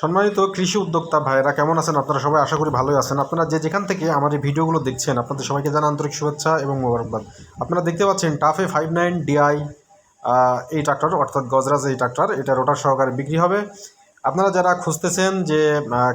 সম্মানিত কৃষি উদ্যোক্তা ভাইয়েরা, কেমন আছেন? আপনারা সবাই আশা করি ভালোই আছেন। আপনারা যে যেখান থেকে আমার এই ভিডিওগুলো দেখছেন, আপনাদের সবাইকে জানা আন্তরিক শুভেচ্ছা এবং মোবারকবাদ। আপনারা দেখতে পাচ্ছেন টাফে ফাইভ নাইন ডিআই এই ট্রাক্টর, অর্থাৎ গজরাজ এই ট্রাক্টর, এটা রোটার সহকারে বিক্রি হবে। আপনারা যারা খুঁজতেছেন যে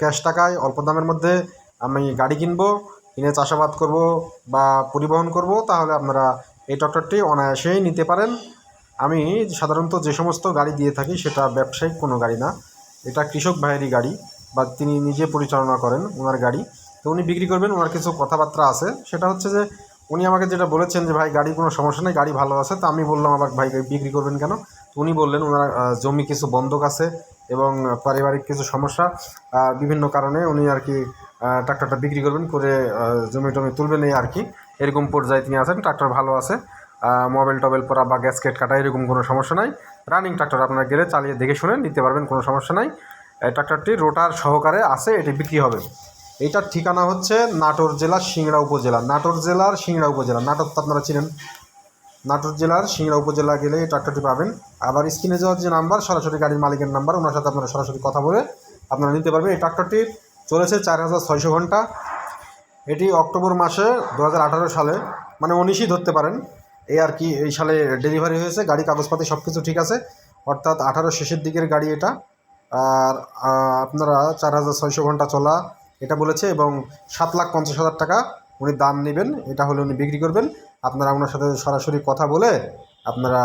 ক্যাশ টাকায় অল্প দামের মধ্যে আমি গাড়ি কিনবো, কিনে চাষাবাদ করব বা পরিবহন করব, তাহলে আপনারা এই ট্রাক্টরটি অনায়াসেই নিতে পারেন। আমি সাধারণত যে সমস্ত গাড়ি দিয়ে থাকি, সেটা ব্যবসায়িক কোনো গাড়ি না। এটা কৃষক ভাইয়েরই গাড়ি, বা তিনি নিজে পরিচালনা করেন ওনার গাড়ি। তো উনি বিক্রি করবেন, ওনার কিছু কথাবার্তা আছে। সেটা হচ্ছে যে, উনি আমাকে যেটা বলেছেন যে, ভাই গাড়ি কোনো সমস্যা নেই, গাড়ি ভালো আছে। তো আমি বললাম আমার ভাই, বিক্রি করবেন কেন? তো উনি বললেন, ওনার জমি কিছু বন্ধক আছে এবং পারিবারিক কিছু সমস্যা বিভিন্ন কারণে উনি আর কি ট্রাক্টরটা বিক্রি করবেন করে জমি টমি তুলবেন এই আর কি। এরকম পর্যায়ে তিনি আছেন, ট্রাক্টর ভালো আছে। মোবাইল টবেল পরা বা গ্যাসকেট কাটা, এরকম কোনো সমস্যা নাই। রানিং ট্রাক্টর আপনারা গেলে চালিয়ে দেখে শুনে নিতে পারবেন, কোনো সমস্যা নাই। এই ট্রাক্টরটি রোটার সহকারে আছে, এটি বিক্রি হবে। এইটার ঠিকানা হচ্ছে নাটোর জেলার সিংড়া উপজেলা। নাটোর জেলার সিংড়া উপজেলা। নাটোর তো আপনারা চিনেন। নাটোর জেলার সিংড়া উপজেলা গেলে এই ট্রাক্টরটি পাবেন। আবার স্ক্রিনে যাওয়ার যে নাম্বার, সরাসরি গাড়ির মালিকের নাম্বার, ওনার সাথে আপনারা সরাসরি কথা বলে আপনারা নিতে পারবেন। এই ট্রাক্টরটি চলেছে চার হাজার ছয়শো ঘণ্টা। এটি অক্টোবর মাসে দু হাজার আঠেরো সালে মানে উনিশই ধরতে পারেন। এই আর কি, এই সালে ডেলিভারি হয়েছে, গাড়ি, কাগজপাতি সব কিছু ঠিক আছে। অর্থাৎ আঠারো শেষের দিকের গাড়ি এটা। আর আপনারা চার হাজার ছয়শো ঘণ্টা চলা, এটা বলেছে, এবং সাত লাখ পঞ্চাশ হাজার টাকা উনি দাম নেবেন, এটা হলে উনি বিক্রি করবেন। আপনারা ওনার সাথে সরাসরি কথা বলে আপনারা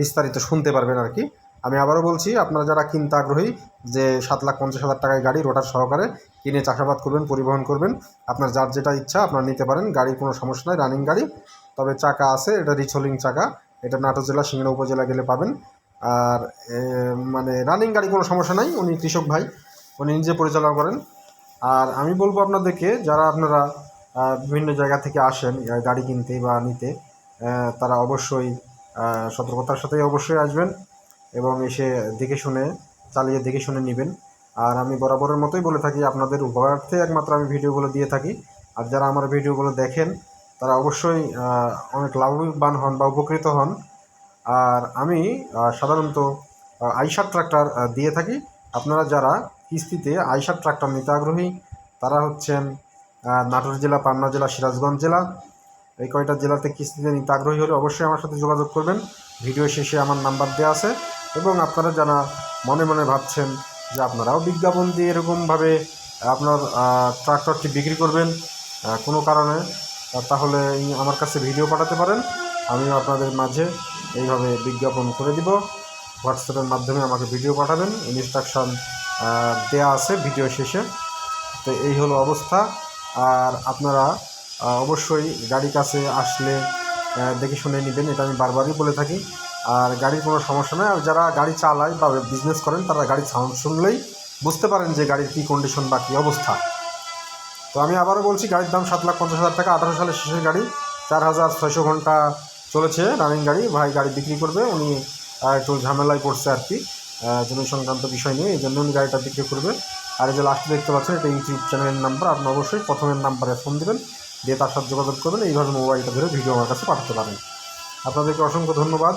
বিস্তারিত শুনতে পারবেন আর কি। আমি আবারও বলছি, আপনারা যারা কিনতে আগ্রহী, যে সাত লাখ পঞ্চাশ হাজার টাকায় গাড়ি রোটার সহকারে কিনে চাষাবাদ করবেন, পরিবহন করবেন, আপনার যার যেটা ইচ্ছা আপনারা নিতে পারেন গাড়ির কোনো সমস্যা নাই রানিং গাড়ি। তবে চাকা আছে, এটা রিচোলিং চাকা, এটা নাটোর জেলা সিংড়া উপজেলা গেলে পাবেন। আর মানে রানিং গাড়ি কোনো সমস্যা নাই, উনি কৃষক ভাই, উনি নিজে পরিচালনা করেন। আর আমি বলব আপনাদেরকে, যারা আপনারা বিভিন্ন জায়গা থেকে আসেন গাড়ি কিনতে বা নিতে তারা অবশ্যই সতর্কতার সাথেই অবশ্যই আসবেন। এবং এসে দেখে শুনে, চালিয়ে দেখে শুনে নেবেন। আর আমি বরাবরের মতোই বলে থাকি, আপনাদের উপকারার্থে একমাত্র আমি ভিডিওগুলো দিয়ে থাকি। আর যারা আমার ভিডিওগুলো দেখেন, তারা অবশ্যই অনেক লাভবান হন বা উপকৃত হন। আর আমি সাধারণত আইসার ট্রাক্টর দিয়ে থাকি। আপনারা যারা কিস্তিতে আইসার ট্রাক্টর নিতে আগ্রহী, তারা হচ্ছেন নাটোর জেলা, পাবনা জেলা, সিরাজগঞ্জ জেলা। এই কয়টা জেলাতে কিস্তিতে নিতে আগ্রহী হলে অবশ্যই আমার সাথে যোগাযোগ করবেন। ভিডিও শেষে আমার নাম্বার দেওয়া আছে। এবং আপনারা যারা মনে মনে ভাবছেন যে আপনারাও বিজ্ঞাপন দিয়ে এরকমভাবে আপনার ট্রাক্টরটি বিক্রি করবেন কোনো কারণে তাহলে আমার কাছে ভিডিও পাঠাতে পারেন। আমিও আপনাদের মাঝে এইভাবে বিজ্ঞাপন করে দিব। হোয়াটসঅ্যাপের মাধ্যমে আমাকে ভিডিও পাঠাবেন, ইনস্ট্রাকশন দেয়া আছে ভিডিও শেষে। তো এই হলো অবস্থা। আর আপনারা অবশ্যই গাড়ি কাছে আসলে দেখে শুনে নেবেন, এটা আমি বারবারই বলে থাকি। আর গাড়ির কোনো সমস্যা নয় আর যারা গাড়ি চালায় বা বিজনেস করেন, তারা গাড়ির সাউন্ড শুনলেই বুঝতে পারেন যে গাড়ির কী কন্ডিশন বা কী অবস্থা। তো আমি আবারও বলছি, গাড়ির দাম সাত লাখ পঞ্চাশ হাজার টাকা। আঠারো সালের শেষের গাড়ি, চার হাজার ছয়শো ঘণ্টা চলেছে রানিং গাড়ি। ভাই গাড়ি বিক্রি করবে, উনি একটু ঝামেলায় পড়ছে আর কি। জমি সংক্রান্ত বিষয় নিয়ে, এই জন্য উনি গাড়িটা বিক্রি করবে। আর এই যে লাস্টে দেখতে পাচ্ছেন, এটা ইউটিউব চ্যানেলের নাম্বার আপনি অবশ্যই প্রথমের নাম্বারে ফোন দেবেন, দিয়ে তার সাথে যোগাযোগ করবেন, এইভাবে মোবাইলটা ধরে ভিডিও আমার কাছে পাঠাতে পারেন। আপনাদেরকে অসংখ্য ধন্যবাদ।